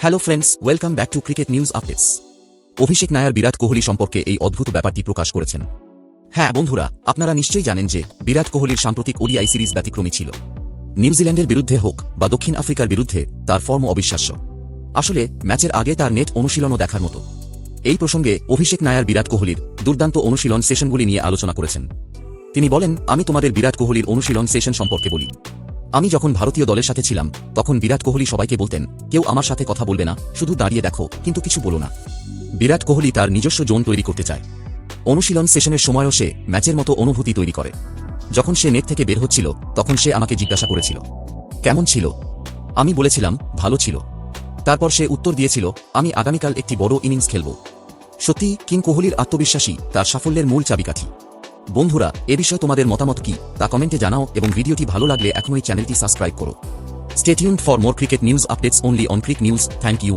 Hello friends welcome back to cricket news updates Abhishek Nair, Virat Kohli সম্পর্কে এই অদ্ভুত ব্যাপারটি প্রকাশ করেছেন। হ্যাঁ বন্ধুরা, আপনারা নিশ্চয়ই জানেন যে বিরাট কোহলির সাম্প্রতিক ওডিআই সিরিজ ব্যতিক্রমী ছিল। নিউজিল্যান্ডের বিরুদ্ধে হোক বা দক্ষিণ আফ্রিকার বিরুদ্ধে, তার ফর্ম অবিশ্বাস্য। আসলে ম্যাচের আগে তার নেট অনুশীলনও দেখার মতো। এই প্রসঙ্গে অভিষেক নায়ার, বিরাট কোহলির দুর্দান্ত অনুশীলন সেশনগুলি নিয়ে আলোচনা করেছেন। তিনি বলেন, আমি তোমাদের বিরাট কোহলির অনুশীলন সেশন সম্পর্কে বলি। আমি যখন ভারতীয় দলের সাথে ছিলাম, তখন বিরাট কোহলি সবাইকে বলতেন, কেউ আমার সাথে কথা বলবে না, শুধু দাঁড়িয়ে দেখো, কিন্তু কিছু বলো না। বিরাট কোহলি তার নিজস্ব জোন তৈরি করতে চায়। অনুশীলন সেশনের সময়ও সে ম্যাচের মতো অনুভূতি তৈরি করে। যখন সে নেট থেকে বের হচ্ছিল, তখন সে আমাকে জিজ্ঞাসা করেছিল, কেমন ছিল? আমি বলেছিলাম, ভালো ছিল। তারপর সে উত্তর দিয়েছিল, আমি আগামীকাল একটি বড় ইনিংস খেলব। সত্যি কিং কোহলির আত্মবিশ্বাসী তার সাফল্যের মূল চাবিকাঠি। বন্ধুরা, এ বিষয়ে তোমাদের মতামত কি তা কমেন্টে জানাও এবং ভিডিওটি ভালো লাগলে এখনই চ্যানেলটি সাবস্ক্রাইব করো। Stay tuned for more cricket news updates only on cric news thank you